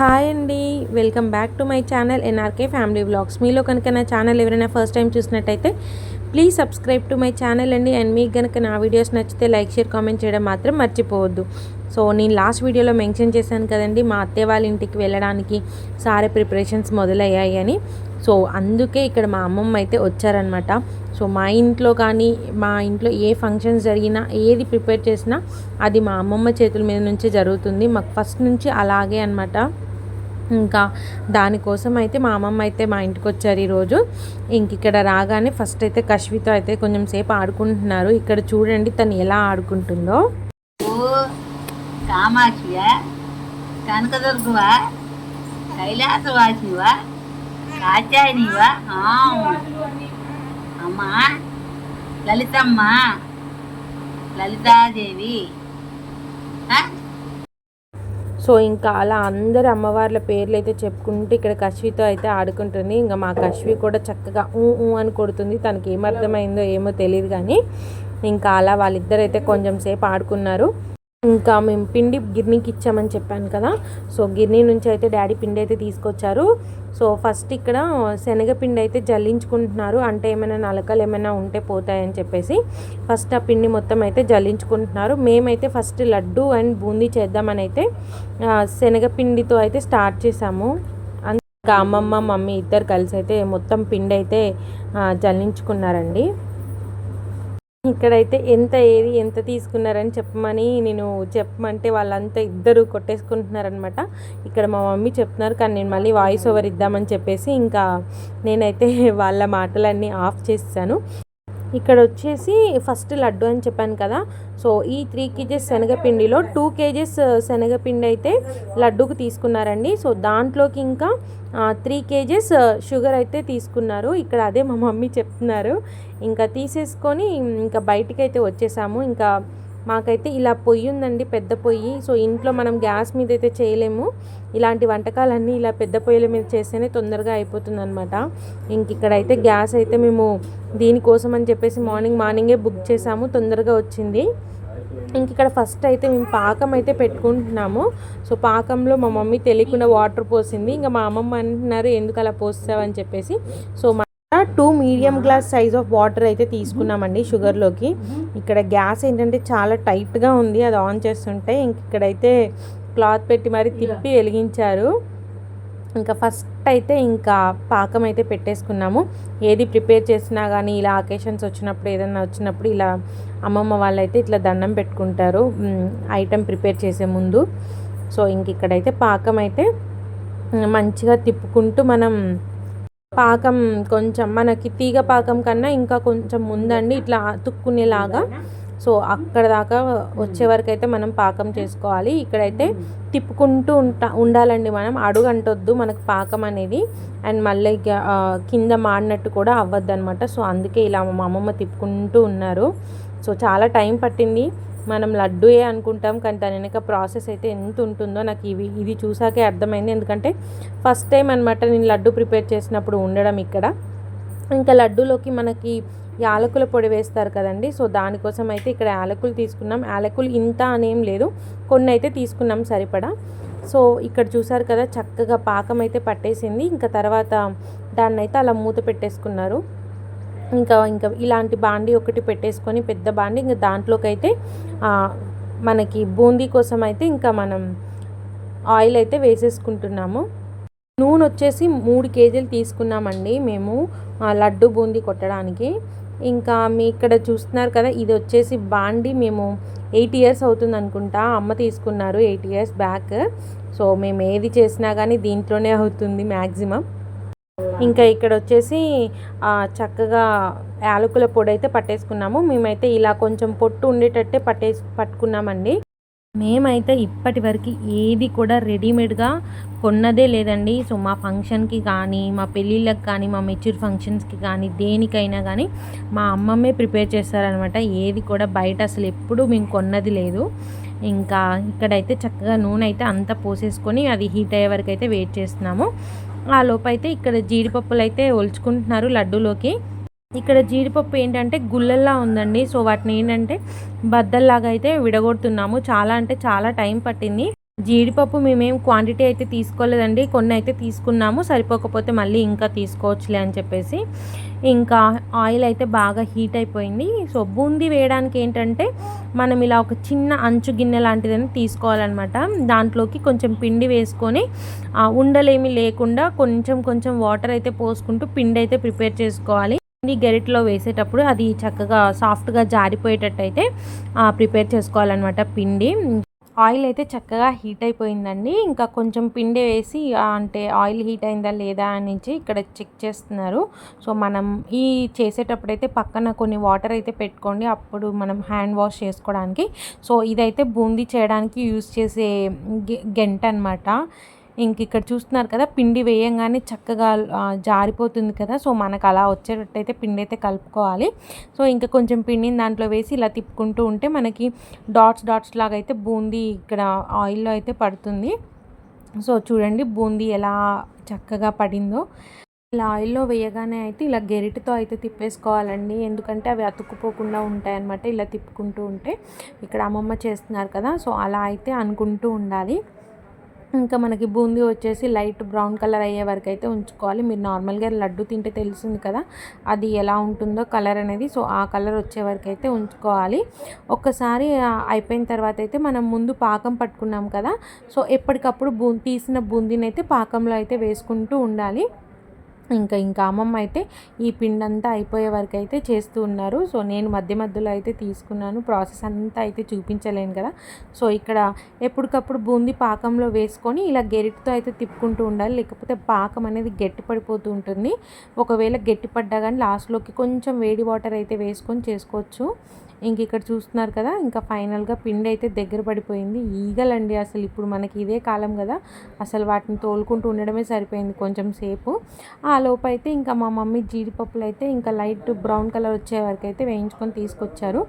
Hi అండి. Welcome back to my channel NRK family vlogs. మీలో కనుక నా ఛానల్ ఎవరైనా ఫస్ట్ టైం చూసినట్టయితే please subscribe to my channel అండి. అండ్ మీకు కనుక నా వీడియోస్ నచ్చితే లైక్ షేర్ కామెంట్ చేయడం మాత్రం మర్చిపోవద్దు. సో నేను లాస్ట్ వీడియోలో మెన్షన్ చేశాను కదండి మా అత్తే వాళ్ళ ఇంటికి వెళ్ళడానికి సారే ప్రిపరేషన్స్ మొదలయ్యాయి అని. సో అందుకే ఇక్కడ మా అమ్మమ్మ అయితే వచ్చారనమాట సో మా ఇంట్లో కానీ మా ఇంట్లో ఏ ఫంక్షన్స్ జరిగినా ఏది ప్రిపేర్ చేసినా అది మా అమ్మమ్మ చేతుల మీద నుంచే జరుగుతుంది. మాకు ఫస్ట్ నుంచి అలాగే అనమాట ఇంకా దానికోసం అయితే మా అమ్మమ్మ అయితే మా ఇంటికి వచ్చారు ఈరోజు. ఇంక ఇక్కడ రాగానే ఫస్ట్ అయితే కశ్వితో అయితే కొంచెం సేపు ఆడుకుంటున్నారు. ఇక్కడ చూడండి తను ఎలా ఆడుకుంటుందో. ఓ కనకదుర్గవా కైలాసవాసివా కాచాయనివా అమ్మా లలితమ్మ లలితాదేవి సో ఇంకా అలా అందరు అమ్మవార్ల పేర్లు అయితే చెప్పుకుంటూ ఇక్కడ కశ్వితో అయితే ఆడుకుంటుంది. ఇంకా మా కశ్వి కూడా చక్కగా ఊ ఊ అని కొడుతుంది. తనకి ఏమర్థమైందో ఏమో తెలియదు కానీ ఇంకా అలా వాళ్ళిద్దరైతే కొంచెం సేపు ఆడుకున్నారు. ఇంకా మేము పిండి గిర్నీకి ఇచ్చామని చెప్పాను కదా. సో గిర్నీ నుంచి అయితే డాడీ పిండి అయితే తీసుకొచ్చారు. సో ఫస్ట్ ఇక్కడ శనగపిండి అయితే జల్లించుకుంటున్నారు. అంటే ఏమైనా నలకలు ఏమైనా ఉంటే పోతాయని చెప్పేసి ఫస్ట్ ఆ పిండి మొత్తం అయితే జల్లించుకుంటున్నారు. మేమైతే ఫస్ట్ లడ్డు అండ్ బూందీ చేద్దామని అయితే శనగపిండితో అయితే స్టార్ట్ చేసాము ఇంకా అమ్మమ్మ మమ్మీ ఇద్దరు కలిసి అయితే మొత్తం పిండి అయితే జల్లించుకున్నారండి. ఇక్కడైతే ఎంత ఏది ఎంత తీసుకున్నారని చెప్పమని నేను చెప్పమంటే వాళ్ళంతా ఇద్దరు కొట్టేసుకుంటున్నారనమాట ఇక్కడ మా మమ్మీ చెప్తున్నారు కానీ నేను మళ్ళీ వాయిస్ ఓవర్ ఇద్దామని చెప్పేసి ఇంకా నేనైతే వాళ్ళ మాటలన్నీ ఆఫ్ చేస్తాను ఇక్కడ వచ్చేసి ఫస్ట్ లడ్డు అని చెప్పాను కదా. సో ఈ త్రీ కేజెస్ శనగపిండిలో టూ కేజెస్ శనగపిండి అయితే లడ్డూకు తీసుకున్నారండి. సో దాంట్లోకి ఇంకా త్రీ కేజెస్ షుగర్ అయితే తీసుకున్నారు. ఇక్కడ అదే మా మమ్మీ చెప్తున్నారు. ఇంకా తీసేసుకొని ఇంకా బయటికి అయితే వచ్చేసాము. ఇంకా మాకైతే ఇలా పొయ్యి ఉందండి పెద్ద పొయ్యి. సో ఇంట్లో మనం గ్యాస్ మీద అయితే చేయలేము. ఇలాంటి వంటకాలన్నీ ఇలా పెద్ద పొయ్యిల మీద చేస్తేనే తొందరగా అయిపోతుంది అనమాట ఇంక ఇక్కడైతే గ్యాస్ అయితే మేము దీనికోసం అని చెప్పేసి మార్నింగ్ మార్నింగే బుక్ చేసాము. తొందరగా వచ్చింది. ఇంక ఇక్కడ ఫస్ట్ అయితే మేము పాకం అయితే పెట్టుకుంటున్నాము. సో పాకంలో మా మమ్మీ తెలియకుండా వాటర్ పోసింది. ఇంకా మా అమ్మమ్మ అంటున్నారు ఎందుకు అలా పోస్తావని చెప్పేసి. So two medium glass size of water అయితే తీసుకున్నామండి షుగర్లోకి ఇక్కడ గ్యాస్ ఏంటంటే చాలా టైట్గా ఉంది అది ఆన్ చేస్తుంటే ఇంక ఇక్కడైతే క్లాత్ పెట్టి మరి తిప్పి వెలిగించారు. ఇంకా ఫస్ట్ అయితే ఇంకా పాకం అయితే పెట్టేసుకున్నాము. ఏది ప్రిపేర్ చేసినా కానీ ఇలా అకేషన్స్ వచ్చినప్పుడు ఏదైనా వచ్చినప్పుడు ఇలా అమ్మమ్మ వాళ్ళైతే ఇట్లా దండం పెట్టుకుంటారు ఐటెం ప్రిపేర్ చేసే ముందు. సో ఇంక ఇక్కడైతే పాకం అయితే మంచిగా తిప్పుకుంటూ మనం పాకం కొంచెం మనకి తీగ పాకం కన్నా ఇంకా కొంచెం ముందండి ఇట్లా అతుక్కునేలాగా. సో అక్కడ దాకా వచ్చే వరకు అయితే మనం పాకం చేసుకోవాలి. ఇక్కడైతే తిప్పుకుంటూ ఉంటా ఉండాలండి మనం. అడుగు అంటొద్దు మనకు పాకం అనేది. అండ్ మళ్ళీ కింద మాడినట్టు కూడా అవ్వద్దు అనమాట సో అందుకే ఇలా మా అమ్మమ్మ తిప్పుకుంటూ ఉన్నారు. సో చాలా టైం పట్టింది. మనం లడ్డూయే అనుకుంటాం కానీ దాని వెనక ప్రాసెస్ అయితే ఎంత ఉంటుందో నాకు ఇవి ఇది చూసాకే అర్థమైంది. ఎందుకంటే ఫస్ట్ టైం అనమాట నేను లడ్డు ప్రిపేర్ చేసినప్పుడు ఉండడం ఇక్కడ. ఇంకా లడ్డూలోకి మనకి యాలకుల పొడి వేస్తారు కదండి. సో దానికోసం అయితే ఇక్కడ యాలకులు తీసుకున్నాం. యాలకులు ఇంత అనేం లేదు. కొన్ని అయితే తీసుకున్నాం సరిపడా. సో ఇక్కడ చూసారు కదా చక్కగా పాకం అయితే పట్టేసింది. ఇంకా తర్వాత దాన్ని అయితే అలా మూత పెట్టేసుకున్నారు. ఇంకా ఇంకా ఇలాంటి బాండి ఒకటి పెట్టేసుకొని పెద్ద బాండి ఇంకా దాంట్లోకి అయితే మనకి బూందీ కోసం అయితే ఇంకా మనం ఆయిల్ అయితే వేసేసుకుంటున్నాము. నూనె వచ్చేసి మూడు కేజీలు తీసుకున్నామండి మేము లడ్డు బూందీ కొట్టడానికి. ఇంకా మీ ఇక్కడ చూస్తున్నారు కదా ఇది వచ్చేసి బాండి మేము ఎయిట్ ఇయర్స్ అవుతుంది అనుకుంటా అమ్మ తీసుకున్నారు ఎయిట్ ఇయర్స్ బ్యాక్. సో మేము ఏది చేసినా కానీ దీంట్లోనే అవుతుంది మ్యాక్సిమం ఇంకా ఇక్కడ వచ్చేసి చక్కగా యాలకుల పొడి అయితే పట్టేసుకున్నాము. మేమైతే ఇలా కొంచెం పొట్టు ఉండేటట్టే పట్టేసు పట్టుకున్నామండి. మేమైతే ఇప్పటి వరకు ఏది కూడా రెడీమేడ్గా కొన్నదే లేదండి. సో మా ఫంక్షన్కి కానీ మా పెళ్ళిళ్ళకి కానీ మా మెచ్యూర్ ఫంక్షన్స్కి కానీ దేనికైనా కానీ మా అమ్మమ్మే ప్రిపేర్ చేస్తారనమాట. ఏది కూడా బయట అసలు ఎప్పుడూ మేము కొన్నది లేదు. ఇంకా ఇక్కడైతే చక్కగా నూనె అయితే అంతా పోసేసుకొని అది హీట్ అయ్యే వరకు అయితే వెయిట్ చేస్తున్నాము. ఆ లోపైతే ఇక్కడ జీడిపప్పులు అయితే ఒలుచుకుంటున్నారు లడ్డూలోకి. ఇక్కడ జీడిపప్పు ఏంటంటే గుల్లల్లా ఉందండి. సో వాటిని ఏంటంటే బద్దల్లాగా అయితే విడగొడుతున్నాము. చాలా అంటే చాలా టైం పట్టింది. జీడిపప్పు మేమేం క్వాంటిటీ అయితే తీసుకోలేదండి. కొన్ని అయితే తీసుకున్నాము. సరిపోకపోతే మళ్ళీ ఇంకా తీసుకోవచ్చులే అని చెప్పేసి. ఇంకా ఆయిల్ అయితే బాగా హీట్ అయిపోయింది. సో బూందీ వేయడానికి ఏంటంటే మనం ఇలా ఒక చిన్న అంచు గిన్నె లాంటిదని తీసుకోవాలన్నమాట. దాంట్లోకి కొంచెం పిండి వేసుకొని ఆ, ఉండలేమి లేకుండా కొంచెం కొంచెం వాటర్ అయితే పోసుకుంటూ పిండి అయితే ప్రిపేర్ చేసుకోవాలి. పిండి గెరిట్లో వేసేటప్పుడు అది చక్కగా సాఫ్ట్గా జారిపోయేటట్టు అయితే ప్రిపేర్ చేసుకోవాలన్నమాట పిండి. ఆయిల్ అయితే చక్కగా హీట్ అయిపోయిందండి. ఇంకా కొంచెం పిండి వేసి అంటే ఆయిల్ హీట్ అయిందా లేదా అని ఇక్కడ చెక్ చేస్తున్నారు. సో మనం ఈ చేసేటప్పుడైతే పక్కన కొన్ని వాటర్ అయితే పెట్టుకోండి. అప్పుడు మనం హ్యాండ్ వాష్ చేసుకోవడానికి. సో ఇదైతే బూందీ చేయడానికి యూస్ చేసే గె- గెంట అనమాట ఇంక ఇక్కడ చూస్తున్నారు కదా పిండి వేయంగానే చక్కగా జారిపోతుంది కదా. సో మనకు అలా వచ్చేటట్టయితే పిండి అయితే కలుపుకోవాలి. సో ఇంకా కొంచెం పిండిని దాంట్లో వేసి ఇలా తిప్పుకుంటూ ఉంటే మనకి డాట్స్ డాట్స్ లాగా అయితే బూందీ ఇక్కడ ఆయిల్లో అయితే పడుతుంది. సో చూడండి బూందీ ఎలా చక్కగా పడిందో. ఇలా ఆయిల్లో వేయగానే అయితే ఇలా గెరిటితో అయితే తిప్పేసుకోవాలండి. ఎందుకంటే అవి అతుక్కుపోకుండా ఉంటాయన్నమాట ఇలా తిప్పుకుంటూ ఉంటే. ఇక్కడ అమ్మమ్మ చేస్తున్నారు కదా సో అలా అయితే అనుకుంటూ ఉండాలి. ఇంకా మనకి బూందీ వచ్చేసి లైట్ బ్రౌన్ కలర్ అయ్యే వరకు అయితే ఉంచుకోవాలి. మీరు నార్మల్గా లడ్డు తింటే తెలిసింది కదా అది ఎలా ఉంటుందో కలర్ అనేది. సో ఆ కలర్ వచ్చే వరకు అయితే ఉంచుకోవాలి. ఒక్కసారి అయిపోయిన తర్వాత అయితే మనం ముందు పాకం పట్టుకున్నాం కదా సో ఎప్పటికప్పుడు బూ తీసిన బూందీని అయితే పాకంలో అయితే వేసుకుంటూ ఉండాలి. ఇంకా ఇంకా అమ్మమ్మ అయితే ఈ పిండి అంతా అయిపోయే వరకు అయితే చేస్తూ ఉన్నారు. సో నేను మధ్య మధ్యలో అయితే తీసుకున్నాను. ప్రాసెస్ అంతా అయితే చూపించలేను కదా. సో ఇక్కడ ఎప్పటికప్పుడు బూందీ పాకంలో వేసుకొని ఇలా గెరిటితో అయితే తిప్పుకుంటూ ఉండాలి. లేకపోతే పాకం అనేది గట్టి పడిపోతూ ఉంటుంది. ఒకవేళ గట్టి పడ్డా కానీ లాస్ట్లోకి కొంచెం వేడి వాటర్ అయితే వేసుకొని చేసుకోవచ్చు. ఇంక ఇక్కడ చూస్తున్నారు కదా ఇంకా ఫైనల్గా పిండి అయితే దగ్గర పడిపోయింది. ఈగలండి అసలు. ఇప్పుడు మనకి ఇదే కాలం కదా. అసలు వాటిని తోలుకుంటూ ఉండడమే సరిపోయింది కొంచెం సేపు. ఆ లోపు అయితే ఇంకా మా మమ్మీ జీడిపప్పులు అయితే ఇంకా లైట్ బ్రౌన్ కలర్ వచ్చే వరకు అయితే వేయించుకొని తీసుకొచ్చారు.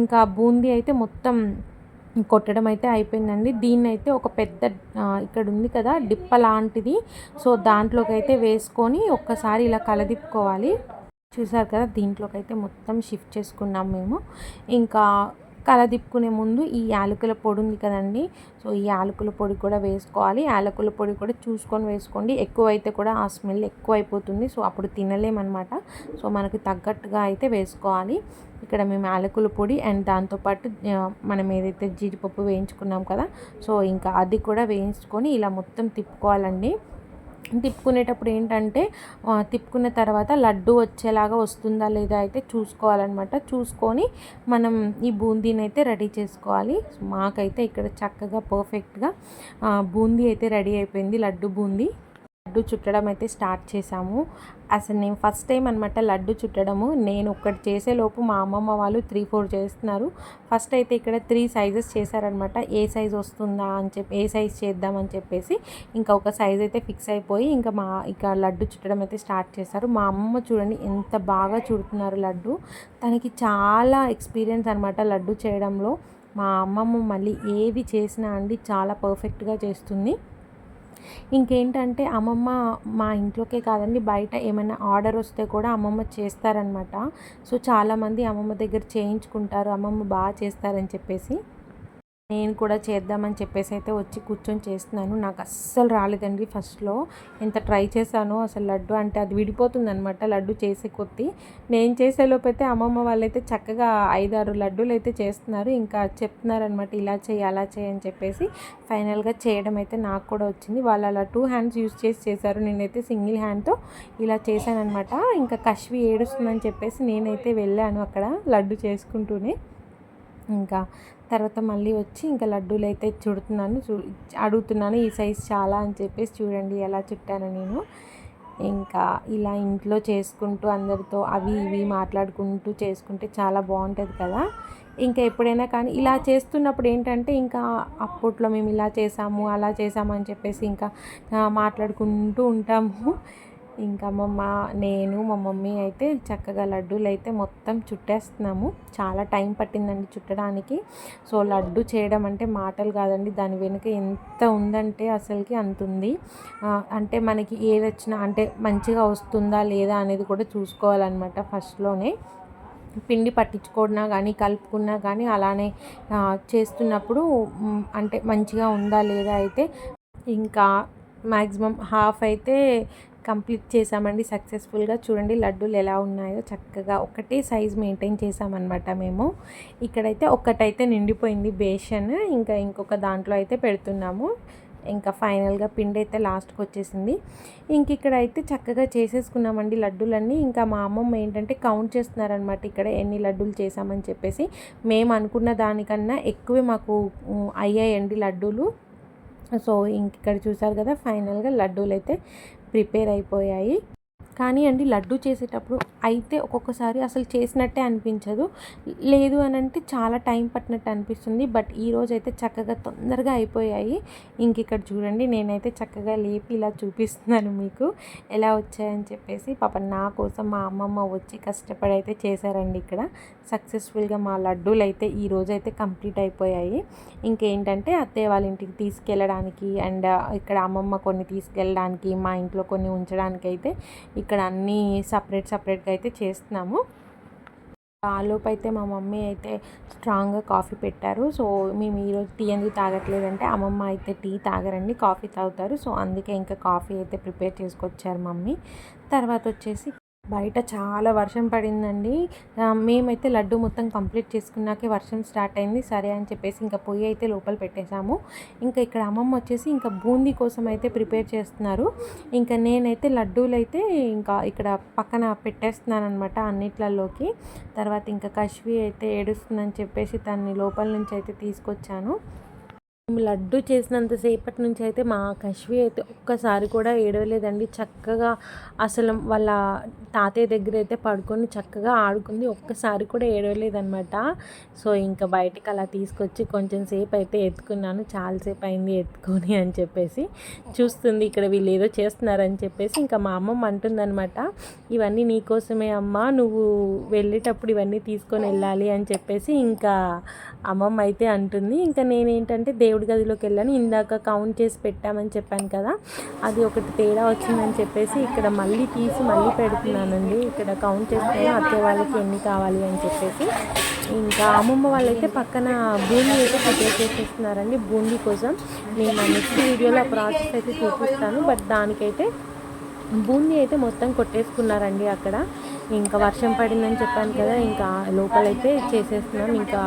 ఇంకా బూందీ అయితే మొత్తం కొట్టడం అయితే అయిపోయిందండి. దీన్ని అయితే ఒక పెద్ద ఇక్కడ ఉంది కదా డిప్ప లాంటిది. సో దాంట్లోకి అయితే వేసుకొని ఒక్కసారి ఇలా కలదిప్పుకోవాలి. చూసారు కదా దీంట్లోకి అయితే మొత్తం షిఫ్ట్ చేసుకున్నాం మేము. ఇంకా కలదిప్పుకునే ముందు ఈ యాలకుల పొడి ఉంది కదండి. సో ఈ యాలకుల పొడి కూడా వేసుకోవాలి. యాలకుల పొడి కూడా చూసుకొని వేసుకోండి. ఎక్కువ అయితే కూడా ఆ స్మెల్ ఎక్కువైపోతుంది. సో అప్పుడు తినలేమన్నమాట. సో మనకి తగ్గట్టుగా అయితే వేసుకోవాలి. ఇక్కడ మేము యాలకుల పొడి అండ్ దాంతోపాటు మనం ఏదైతే జీడిపప్పు వేయించుకున్నాం కదా. సో ఇంకా అది కూడా వేయించుకొని ఇలా మొత్తం తిప్పుకోవాలండి. తిప్పుకునేటప్పుడు ఏంటంటే తిప్పుకున్న తర్వాత లడ్డు వచ్చేలాగా వస్తుందా లేదా అయితే చూసుకోవాలన్నమాట. చూసుకొని మనం ఈ బూందీని అయితే రెడీ చేసుకోవాలి. మాకైతే ఇక్కడ చక్కగా పర్ఫెక్ట్గా బూందీ అయితే రెడీ అయిపోయింది లడ్డు బూందీ. లడ్డు చుట్టడం అయితే స్టార్ట్ చేసాము అసలు నేను ఫస్ట్ టైం అనమాట లడ్డు చుట్టడము. నేను ఒక్కటి చేసేలోపు మా అమ్మమ్మ వాళ్ళు త్రీ ఫోర్ చేస్తున్నారు. ఫస్ట్ అయితే ఇక్కడ త్రీ సైజెస్ చేశారనమాట ఏ సైజ్ వస్తుందా అని చెప్పి ఏ సైజ్ చేద్దామని చెప్పేసి ఇంకా ఒక సైజ్ అయితే ఫిక్స్ అయిపోయి ఇంకా మా ఇక లడ్డు చుట్టడం అయితే స్టార్ట్ చేశారు. మా అమ్మ చూడండి ఎంత బాగా చుడుతున్నారు లడ్డు. తనకి చాలా ఎక్స్పీరియన్స్ అనమాట లడ్డు చేయడంలో. మా అమ్మమ్మ మళ్ళీ ఏది చేసినా అండి చాలా పర్ఫెక్ట్గా చేస్తుంది. ఇంకేంటంటే అమ్మమ్మ మా ఇంట్లోకే కాదండి బయట ఏమైనా ఆర్డర్ వస్తే కూడా అమ్మమ్మ చేస్తారనమాట సో చాలామంది అమ్మమ్మ దగ్గర చేయించుకుంటారు అమ్మమ్మ బాగా చేస్తారని చెప్పేసి. నేను కూడా చేద్దామని చెప్పేసి అయితే వచ్చి కూర్చొని చేస్తున్నాను. నాకు అస్సలు రాలేదండి ఫస్ట్లో. ఎంత ట్రై చేశానో. అసలు లడ్డు అంటే అది విడిపోతుంది అనమాట లడ్డు చేసే కొద్దీ నేను చేసేలోపు అయితే అమ్మమ్మ వాళ్ళైతే చక్కగా ఐదారు లడ్డూలు అయితే చేస్తున్నారు. ఇంకా చెప్తున్నారనమాట ఇలా చేయి అలా చేయి అని చెప్పేసి ఫైనల్గా చేయడం అయితే నాకు కూడా వచ్చింది. వాళ్ళు అలా టూ హ్యాండ్స్ యూజ్ చేసి చేశారు. నేనైతే సింగిల్ హ్యాండ్తో ఇలా చేశానమాట ఇంకా కష్వి ఏడుస్తుందని చెప్పేసి నేనైతే వెళ్ళాను అక్కడ లడ్డు చేసుకుంటూనే. ఇంకా తర్వాత మళ్ళీ వచ్చి ఇంకా లడ్డూలు అయితే చుడుతున్నాను చూ అడుగుతున్నాను ఈ సైజ్ చాలా అని చెప్పేసి చూడండి ఎలా చుట్టాను నేను. ఇంకా ఇలా ఇంట్లో చేసుకుంటూ అందరితో అవి ఇవి మాట్లాడుకుంటూ చేసుకుంటే చాలా బాగుంటుంది కదా. ఇంకా ఎప్పుడైనా కానీ ఇలా చేస్తున్నప్పుడు ఏంటంటే ఇంకా అప్పట్లో మేము ఇలా చేసాము అలా చేసాము అని చెప్పేసి ఇంకా మాట్లాడుకుంటూ ఉంటాము. ఇంకా మా నేను మా మమ్మీ అయితే చక్కగా లడ్డూలు అయితే మొత్తం చుట్టేస్తున్నాము. చాలా టైం పట్టిందండి చుట్టడానికి. సో లడ్డు చేయడం అంటే మాటలు కాదండి. దాని వెనుక ఎంత ఉందంటే అసలుకి అంత ఉంది. అంటే మనకి ఏది వచ్చినా అంటే మంచిగా వస్తుందా లేదా అనేది కూడా చూసుకోవాలన్నమాట ఫస్ట్లోనే. పిండి పట్టించుకున్నా కానీ కలుపుకున్నా కానీ అలానే చేస్తున్నప్పుడు అంటే మంచిగా ఉందా లేదా అయితే ఇంకా మ్యాక్సిమం హాఫ్ అయితే కంప్లీట్ చేసామండి సక్సెస్ఫుల్గా. చూడండి లడ్డూలు ఎలా ఉన్నాయో చక్కగా ఒకటే సైజ్ మెయింటైన్ చేసామన్నమాట మేము. ఇక్కడైతే ఒక్కటైతే నిండిపోయింది బేషన్. ఇంకా ఇంకొక దాంట్లో అయితే పెడుతున్నాము. ఇంకా ఫైనల్గా పిండి అయితే లాస్ట్కి వచ్చేసింది. ఇంక ఇక్కడ అయితే చక్కగా చేసేసుకున్నామండి లడ్డూలన్నీ. ఇంకా మా అమ్మమ్మ ఏంటంటే కౌంట్ చేస్తున్నారనమాట ఇక్కడ ఎన్ని లడ్డూలు చేసామని చెప్పేసి. మేము అనుకున్న దానికన్నా ఎక్కువే మాకు అయ్యాయండి లడ్డూలు. సో ఇంక ఇక్కడ చూసారు కదా ఫైనల్గా లడ్డూలు అయితే ప్రిపేర్ అయిపోయాయి. కానీ అండి లడ్డు చేసేటప్పుడు అయితే ఒక్కొక్కసారి అసలు చేసినట్టే అనిపించదు. లేదు అని అంటే చాలా టైం పట్టినట్టు అనిపిస్తుంది. బట్ ఈరోజు అయితే చక్కగా తొందరగా అయిపోయాయి. ఇంక ఇక్కడ చూడండి నేనైతే చక్కగా లేపి ఇలా చూపిస్తున్నాను మీకు. ఎలా వచ్చాయని చెప్పేసి పాప నా కోసం మా అమ్మమ్మ వచ్చి కష్టపడి అయితే చేశారండి ఇక్కడ. సక్సెస్ఫుల్గా మా లడ్డూలు అయితే ఈ అయితే కంప్లీట్ అయిపోయాయి. ఇంకేంటంటే అత్తయ్య వాళ్ళ ఇంటికి తీసుకెళ్ళడానికి అండ్ ఇక్కడ అమ్మమ్మ కొన్ని తీసుకెళ్ళడానికి మా ఇంట్లో కొన్ని ఉంచడానికి అయితే ఇక్కడ అన్నీ సపరేట్ సపరేట్గా అయితే చేస్తున్నాము. ఆలోపు అయితే మా మమ్మీ అయితే స్ట్రాంగ్గా కాఫీ పెట్టారు. సో మేము ఈరోజు టీ ఎందుకు తాగట్లేదంటే అమ్మమ్మ అయితే టీ తాగరండి కాఫీ తాగుతారు. సో అందుకే ఇంకా కాఫీ అయితే ప్రిపేర్ చేసుకొచ్చారు మమ్మీ. తర్వాత వచ్చేసి బయట చాలా వర్షం పడిందండి. మేమైతే లడ్డు మొత్తం కంప్లీట్ చేసుకున్నాకే వర్షం స్టార్ట్ అయింది. సరే అని చెప్పేసి ఇంకా పొయ్యి అయితే లోపల పెట్టేశాము. ఇంకా ఇక్కడ అమ్మమ్మ వచ్చేసి ఇంకా బూందీ కోసం అయితే ప్రిపేర్ చేస్తున్నారు. ఇంకా నేనైతే లడ్డూలు అయితే ఇంకా ఇక్కడ పక్కన పెట్టేస్తున్నాను అనమాట అన్నిట్లలోకి. తర్వాత ఇంకా కశ్వి అయితే ఏడుస్తుందని చెప్పేసి దాన్ని లోపల నుంచి అయితే తీసుకొచ్చాను. మేము లడ్డు చేసినంతసేపటి నుంచి అయితే మా కశ్వి అయితే ఒక్కసారి కూడా ఏడవలేదండి. చక్కగా అసలు వాళ్ళ తాతయ్య దగ్గర అయితే పడుకొని చక్కగా ఆడుకుంది. ఒక్కసారి కూడా ఏడవలేదనమాట సో ఇంకా బయటికి అలా తీసుకొచ్చి కొంచెం సేపు అయితే ఎత్తుకున్నాను. చాలాసేపు అయింది ఎత్తుకొని అని చెప్పేసి చూస్తుంది ఇక్కడ వీళ్ళు ఏదో చేస్తున్నారని చెప్పేసి ఇంకా మా అమ్మమ్మ అంటుందనమాట ఇవన్నీ నీకోసమే అమ్మ నువ్వు వెళ్ళేటప్పుడు ఇవన్నీ తీసుకొని వెళ్ళాలి అని చెప్పేసి ఇంకా అమ్మమ్మ అయితే అంటుంది. ఇంకా నేనేంటంటే దేవుడు గదిలోకి వెళ్ళాను. ఇందాక కౌంట్ చేసి పెట్టామని చెప్పాను కదా అది ఒకటి తేడా వచ్చిందని చెప్పేసి ఇక్కడ మళ్ళీ తీసి మళ్ళీ పెడుతున్నానండి. ఇక్కడ కౌంట్ చేసుకుని అత్తే వాళ్ళకి ఎన్ని కావాలి అని చెప్పేసి. ఇంకా అమ్మమ్మ వాళ్ళైతే పక్కన బూందీ అయితే ప్రిపేర్ చేసేస్తున్నారండి బూందీ కోసం. నేను నెక్స్ట్ వీడియోలో ఆ ప్రాసెస్ అయితే చూపిస్తాను. బట్ దానికైతే బూందీ అయితే మొత్తం కొట్టేసుకున్నారండి అక్కడ. ఇంకా వర్షం పడిందని చెప్పాను కదా ఇంకా లోపలైతే చేసేస్తున్నాం. ఇంకా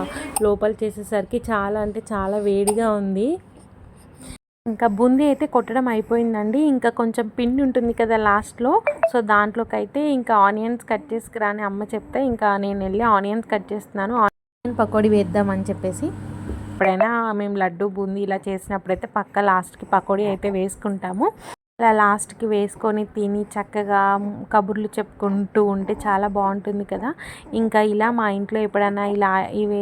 లోపల చేసేసరికి చాలా అంటే చాలా వేడిగా ఉంది. ఇంకా బూందీ అయితే కొట్టడం అయిపోయిందండి. ఇంకా కొంచెం పిండి ఉంటుంది కదా లాస్ట్లో. సో దాంట్లోకి అయితే ఇంకా ఆనియన్స్ కట్ చేసుకురా అని అమ్మ చెప్తే ఇంకా నేను వెళ్ళి ఆనియన్స్ కట్ చేస్తున్నాను. ఆనియన్ పకోడీ వేద్దామని చెప్పేసి. ఎప్పుడైనా మేము లడ్డు బూందీ ఇలా చేసినప్పుడైతే పక్క లాస్ట్కి పకోడీ అయితే వేసుకుంటాము. అలా లాస్ట్కి వేసుకొని తిని చక్కగా కబుర్లు చెప్పుకుంటూ ఉంటే చాలా బాగుంటుంది కదా. ఇంకా ఇలా మా ఇంట్లో ఎప్పుడైనా ఇలా ఇవి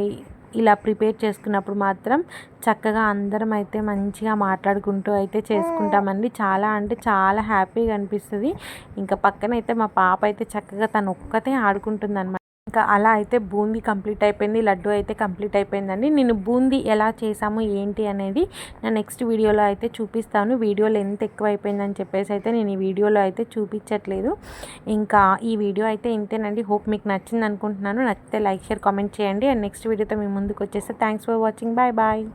ఇలా ప్రిపేర్ చేసుకున్నప్పుడు మాత్రం చక్కగా అందరం అయితే మంచిగా మాట్లాడుకుంటూ అయితే చేసుకుంటామండి. చాలా అంటే చాలా హ్యాపీగా అనిపిస్తుంది. ఇంకా పక్కన అయితే మా పాప అయితే చక్కగా తను ఒక్కతే ఆడుకుంటుంది అనమాట ఇంకా అలా అయితే బూందీ కంప్లీట్ అయిపోయింది లడ్డు అయితే కంప్లీట్ అయిపోయిందండి. నేను బూందీ ఎలా చేసాము ఏంటి అనేది నేను నెక్స్ట్ వీడియోలో అయితే చూపిస్తాను. వీడియోలో ఎంత ఎక్కువ అయిపోయిందని చెప్పేసి అయితే నేను ఈ వీడియోలో అయితే చూపించట్లేదు. ఇంకా ఈ వీడియో అయితే ఇంతేనండి. హోప్ మీకు నచ్చింది అనుకుంటున్నాను నచ్చితే లైక్ షేర్ కామెంట్ చేయండి. అండ్ నెక్స్ట్ వీడియోతో మీ ముందుకు వచ్చేస్తే. Thanks for watching. Bye bye.